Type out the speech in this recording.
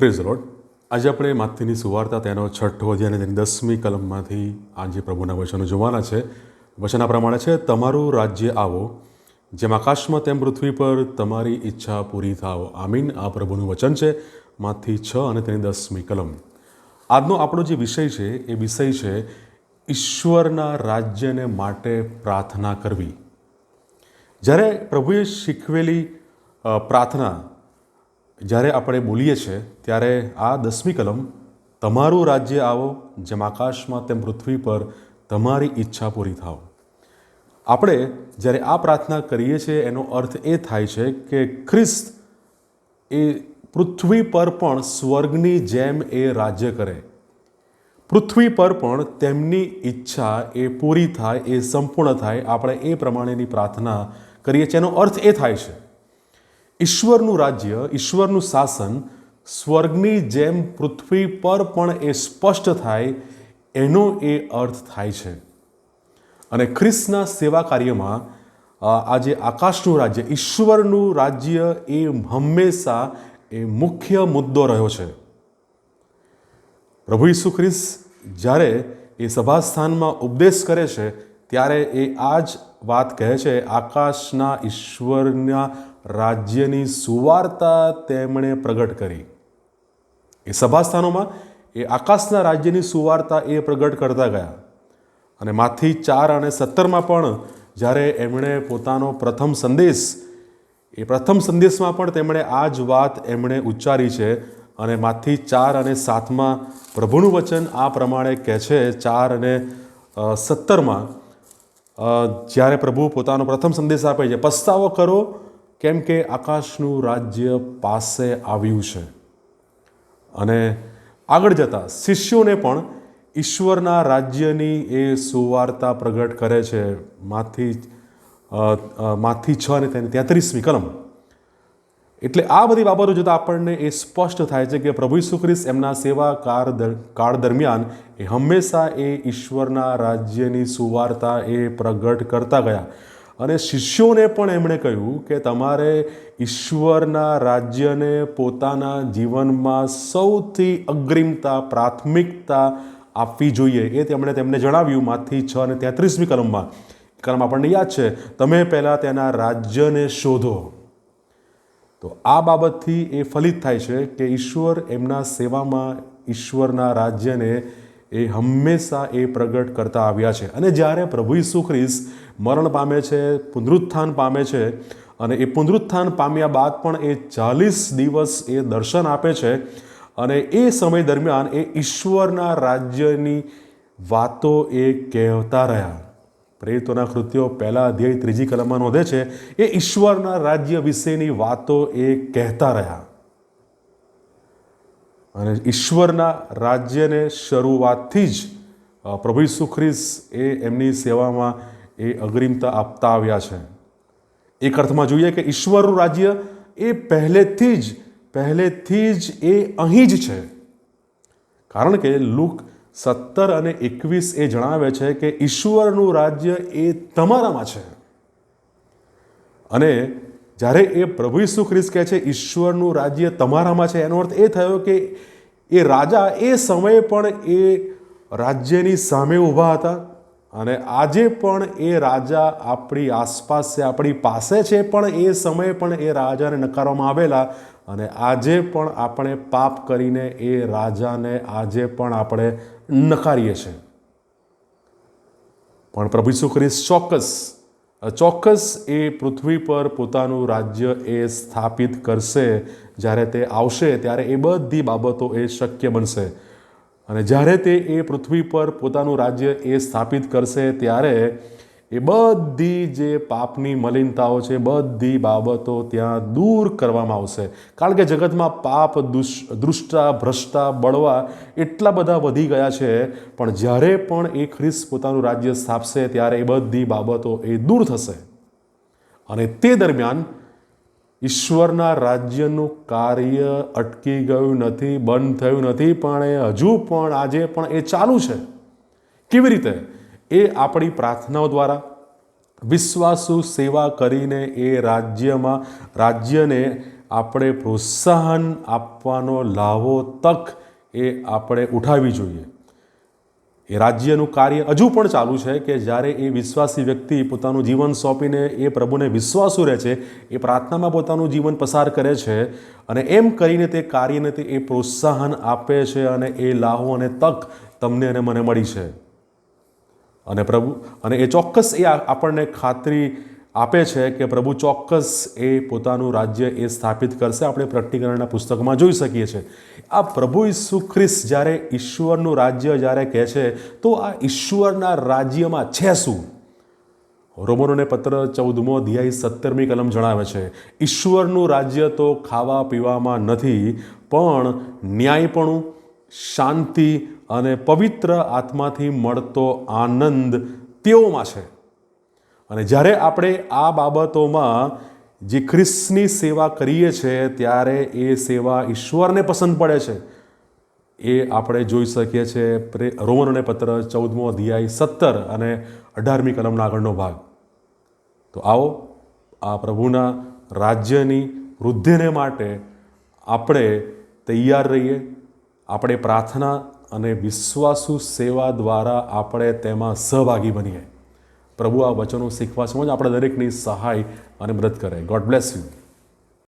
Praise load આજે આપણે માથીની સુવાર્તા તેનો છઠ્ઠો અધ્યાય અને તેની દસમી કલમમાંથી આજે પ્રભુના વચનો જોવાના છે. વચન આ પ્રમાણે છે, તમારું રાજ્ય આવો. જેમ આકાશમાં તેમ પૃથ્વી પર તમારી ઈચ્છા પૂરી થાવ આમીન. આ પ્રભુનું વચન છે માથી છ અને તેની દસમી કલમ. આજનો આપણો જે વિષય છે, એ વિષય છે, ઈશ્વરના રાજ્યને માટે પ્રાર્થના કરવી. જ્યારે પ્રભુએ શીખવેલી પ્રાર્થના જ્યારે આપણે બોલીએ છીએ, ત્યારે આ દસમી કલમ, તમારું રાજ્ય આવો, જેમ આકાશમાં તેમ પૃથ્વી પર તમારી ઈચ્છા પૂરી થાવ આપણે જ્યારે આ પ્રાર્થના કરીએ છીએ, એનો અર્થ એ થાય છે કે ખ્રિસ્ત એ પૃથ્વી પર પણ સ્વર્ગની જેમ એ રાજ્ય કરે. પૃથ્વી પર પણ તેમની ઈચ્છા એ પૂરી થાય, એ સંપૂર્ણ થાય. આપણે એ પ્રમાણેની પ્રાર્થના કરીએ છીએ. એનો અર્થ એ થાય છે ઈશ્વરનું રાજ્ય, ઈશ્વરનું શાસન, સ્વર્ગની જેમ પૃથ્વી પર પણ એ સ્પષ્ટ થાય, એનો એ અર્થ થાય છે. અને ખ્રિસ્તના સેવા કાર્યમાં આજે આકાશનું રાજ્ય, ઈશ્વરનું રાજ્ય એ હંમેશા એ મુખ્ય મુદ્દો રહ્યો છે. પ્રભુ ઈસુ ખ્રિસ્ત જ્યારે એ સભાસ્થાનમાં ઉપદેશ કરે છે, ત્યારે એ આ જ વાત કહે છે, આકાશના ઈશ્વરના રાજ્યની સુવાર્તા તેમણે પ્રગટ કરી. એ સભાસ્થાનોમાં એ આકાશના રાજ્યની સુવાર્તા એ પ્રગટ કરતા ગયા. અને માથી ચાર અને સત્તરમાં પણ જ્યારે એમણે પોતાનો પ્રથમ સંદેશ, એ પ્રથમ સંદેશમાં પણ તેમણે આ જ વાત એમણે ઉચ્ચારી છે અને માથી ચાર અને સાતમાં પ્રભુનું વચન આ પ્રમાણે કહે છે, ચાર અને સત્તરમાં જ્યારે પ્રભુ પોતાનો પ્રથમ સંદેશ આપે છે, પસ્તાવો કરો કેમ કે આકાશનું રાજ્ય પાસે આવ્યું છે. અને આગળ જતા શિષ્યોને પણ ઈશ્વરના રાજ્યની એ સુવાર્તા પ્રગટ કરે છે. માથી માથી છ અને તેની તેત્રીસમી કલમ. એટલે આ બધી બાબતો જોતાં આપણને એ સ્પષ્ટ થાય છે કે પ્રભુ ખ્રિસ્ત એમના સેવા કાર કાળ દરમિયાન એ હંમેશા એ ઈશ્વરના રાજ્યની સુવાર્તા એ પ્રગટ કરતા ગયા. અને શિષ્યોને પણ એમણે કહ્યું કે તમારે ઈશ્વરના રાજ્યને પોતાના જીવનમાં સૌથી અગ્રિમતા, પ્રાથમિકતા આપવી જોઈએ એ તેમણે તેમને જણાવ્યું માથી છ અને તેત્રીસમી કલમમાં. કલમ આપણને યાદ છે, તમે પહેલાં તેના રાજ્યને શોધો. તો આ બાબતથી એ ફલિત થાય છે કે ઈશ્વર એમના સેવામાં ઈશ્વરના રાજ્યને એ હંમેશા એ પ્રગટ કરતા આવ્યા છે. અને જ્યારે પ્રભુ ઈસુ ખ્રિસ્ત મરણ પામે છે, પુનરુત્થાન પામે છે, અને એ પુનરુત્થાન પામ્યા બાદ પણ એ ચાલીસ દિવસ એ દર્શન આપે છે, અને એ સમય દરમિયાન એ ઈશ્વરના રાજ્યની વાતો એ કહેતા રહ્યા. પ્રેરિતોના કૃત્યો પહેલા અધ્યાય ત્રીજી કલમમાં નોંધે છે, એ ઈશ્વરના રાજ્ય વિશેની વાતો એ કહેતા રહ્યા. અને ઈશ્વરના રાજ્યને શરૂઆતથી જ પ્રભુ ઈસુ ખ્રિસ્ત એ એમની સેવામાં એ અગ્રિમતા આપતા આવ્યા છે. એક અર્થમાં જોઈએ કે ઈશ્વરનું રાજ્ય એ પહેલેથી જ પહેલેથી જ એ અહીં જ છે. કારણ કે લુક સત્તર અને એકવીસ એ જણાવે છે કે ઈશ્વરનું રાજ્ય એ તમારામાં છે. અને જ્યારે એ પ્રભુ ઈસુ ખ્રિસ્ત કહે છે, ઈશ્વરનું રાજ્ય તમારામાં છે. એનો અર્થ એ થયો કે એ રાજા એ સમયે પણ એ રાજ્યની સામે ઊભા હતા અને આજે પણ એ રાજા આપણી આસપાસ છે, આપણી પાસે છે, પણ એ સમયે પણ એ રાજાને નકારવામાં આવેલા અને આજે પણ આપણે પાપ કરીને એ રાજાને આજે પણ આપણે નકારીએ છીએ. પણ પ્રભુ ઈસુ ખ્રિસ્ત ચોક્કસ ચોક્કસ એ પૃથ્વી પર પોતાનું રાજ્ય એ સ્થાપિત કરશે. જ્યારે તે આવશે, ત્યારે એ બધી બાબતો એ શક્ય બનશે. અને જ્યારે તે એ પૃથ્વી પર પોતાનું રાજ્ય એ સ્થાપિત કરશે, ત્યારે એ બધી જે પાપની મલિનતાઓ છે, બધી બાબતો ત્યાં દૂર કરવામાં આવશે. કારણ કે જગતમાં પાપ, દુષ, દૃષ્ટા, ભ્રષ્ટા, બળવા એટલા બધા વધી ગયા છે, પણ જ્યારે પણ એ ખ્રિસ્ત પોતાનું રાજ્ય સ્થાપશે, ત્યારે એ બધી બાબતો એ દૂર થશે. અને તે દરમિયાન ઈશ્વરના રાજ્યનું કાર્ય અટકી ગયું નથી, બંધ થયું નથી, પણ એ હજુ પણ આજે પણ એ ચાલુ છે. કેવી રીતે? એ આપણી પ્રાર્થનાઓ દ્વારા વિશ્વાસુ સેવા કરીને એ રાજ્યમાં, રાજ્યને આપણે પ્રોત્સાહન આપવાનો લાવો તક એ આપણે ઉઠાવવી જોઈએ. એ રાજ્યનું કાર્ય હજુ પણ ચાલુ છે કે જ્યારે એ વિશ્વાસી વ્યક્તિ પોતાનું જીવન સોંપીને એ પ્રભુને વિશ્વાસુ રહે છે, એ પ્રાર્થનામાં પોતાનું જીવન પસાર કરે છે અને એમ કરીને તે કાર્યને તે એ પ્રોત્સાહન આપે છે અને એ લાહો અને તક તમને અને મને મળી છે. અને પ્રભુ, અને એ ચોક્કસ એ આપણને ખાતરી આપે છે કે પ્રભુ ચોક્કસ એ પોતાનું રાજ્ય એ સ્થાપિત કરશે. આપણે પ્રકટીકરણના પુસ્તકમાં જોઈ શકીએ છીએ. આ પ્રભુ ઈસુ ખ્રિસ્ત જ્યારે ઈશ્વરનું રાજ્ય જ્યારે કહે છે, તો આ ઈશ્વરના રાજ્યમાં છે શું? રોમનોને પત્ર ચૌદમો અધ્યાય સત્તરમી કલમ જણાવે છે, ઈશ્વરનું રાજ્ય તો ખાવા પીવામાં નથી, પણ ન્યાયપણું, શાંતિ અને પવિત્ર આત્માથી મળતો આનંદ તેઓમાં છે. અને જ્યારે આપણે આ બાબતોમાં જે ખ્રિસ્તની સેવા કરીએ છીએ, ત્યારે એ સેવા ઈશ્વરને પસંદ પડે છે. એ આપણે જોઈ શકીએ છીએ રોમનોને પત્ર ચૌદમો અધ્યાય સત્તર અને અઢારમી કલમના આગળનો ભાગ. તો આવો, આ પ્રભુના રાજ્યની વૃદ્ધિને માટે આપણે તૈયાર રહીએ, આપણે પ્રાર્થના અને વિશ્વાસુ સેવા દ્વારા આપણે તેમાં સહભાગી બનીએ. પ્રભુ આ વચનો શીખવા સમજ આપણે દરેકની સહાય અને મદદ કરે. God bless you